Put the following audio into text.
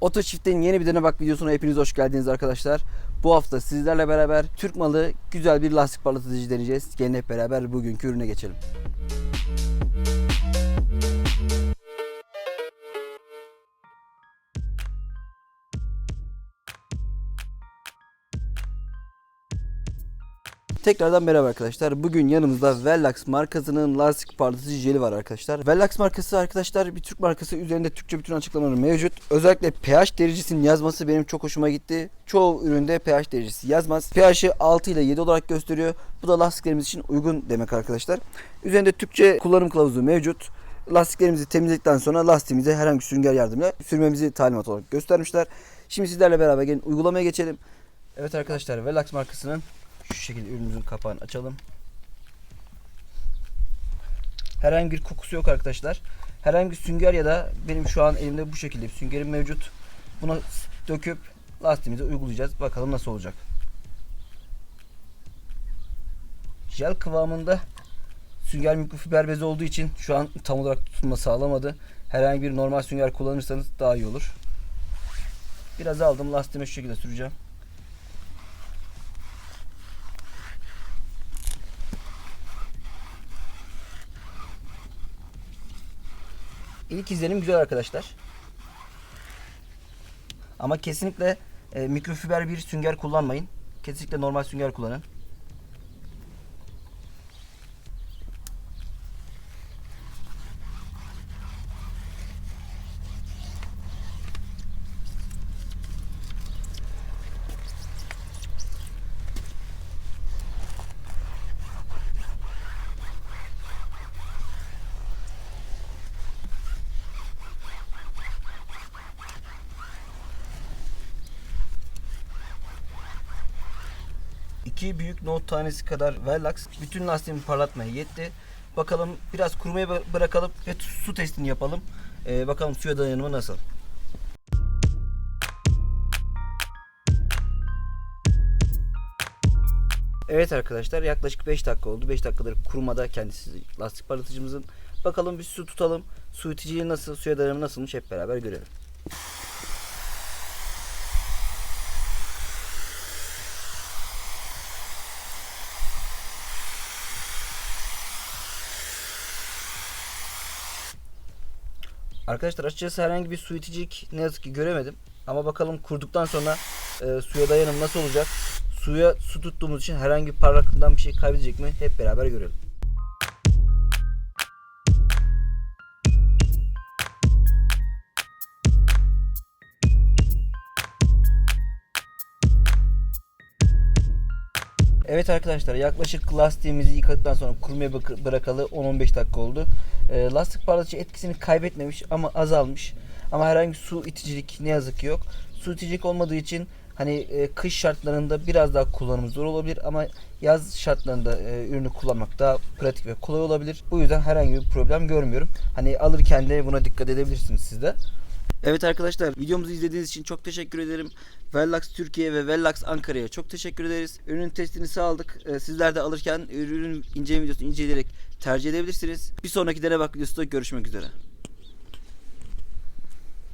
Oto Çift'in yeni bir dene bak videosuna hepiniz hoş geldiniz arkadaşlar. Bu hafta sizlerle beraber Türk malı güzel bir lastik parlatıcı deneyeceğiz. Gelin hep beraber bugünkü ürüne geçelim. Tekrardan merhaba arkadaşlar. Bugün yanımızda Vellax markasının lastik parlatıcı jeli var arkadaşlar. Vellax markası arkadaşlar bir Türk markası. Üzerinde Türkçe bütün açıklamaları mevcut. Özellikle pH derecesinin yazması benim çok hoşuma gitti. Çoğu üründe pH derecesi yazmaz. pH'i 6 ile 7 olarak gösteriyor. Bu da lastiklerimiz için uygun demek arkadaşlar. Üzerinde Türkçe kullanım kılavuzu mevcut. Lastiklerimizi temizledikten sonra lastiğimize herhangi bir sünger yardımıyla sürmemizi talimat olarak göstermişler. Şimdi sizlerle beraber gelin uygulamaya geçelim. Evet arkadaşlar Vellax markasının şu şekilde ürünümüzün kapağını açalım. Herhangi bir kokusu yok arkadaşlar. Herhangi bir sünger ya da benim şu an elimde bu şekilde bir süngerim mevcut. Buna döküp lastiğimize uygulayacağız. Bakalım nasıl olacak. Jel kıvamında sünger mikrofiber bezi olduğu için şu an tam olarak tutunma sağlamadı. Herhangi bir normal sünger kullanırsanız daha iyi olur. Biraz aldım lastiğime şu şekilde süreceğim. İlk izlenim güzel arkadaşlar. Ama kesinlikle e, mikrofiber bir sünger kullanmayın. Kesinlikle normal sünger kullanın. İki büyük nohut tanesi kadar Vellax bütün lastiğimi parlatmaya yetti. Bakalım biraz kurumaya bı- bırakalım ve su testini yapalım. Ee, bakalım suya dayanımı nasıl. Evet arkadaşlar yaklaşık 5 dakika oldu. 5 dakikadır kurumada kendisi lastik parlatıcımızın. Bakalım bir su tutalım. Su iticiliği nasıl, suya dayanımı nasılmış hep beraber görelim. Arkadaşlar açıkçası herhangi bir su iticilik ne yazık ki göremedim. Ama bakalım kurduktan sonra e, suya dayanım nasıl olacak? Suya su tuttuğumuz için herhangi bir parlaklığından bir şey kaybedecek mi? Hep beraber görelim. Evet arkadaşlar yaklaşık lastiğimizi yıkadıktan sonra kurumaya bırakalı 10-15 dakika oldu. E, lastik parlatıcı etkisini kaybetmemiş ama azalmış. Ama herhangi su iticilik ne yazık ki yok. Su iticilik olmadığı için hani e, kış şartlarında biraz daha kullanımı zor olabilir ama yaz şartlarında e, ürünü kullanmak daha pratik ve kolay olabilir. Bu yüzden herhangi bir problem görmüyorum. Hani alırken de buna dikkat edebilirsiniz siz de. Evet arkadaşlar videomuzu izlediğiniz için çok teşekkür ederim. Vellax Türkiye ve Vellax Ankara'ya çok teşekkür ederiz. Ürünün testini sağladık. Ee, sizler de alırken ürünün inceleme videosunu inceleyerek tercih edebilirsiniz. Bir sonraki dene bak videosunda görüşmek üzere.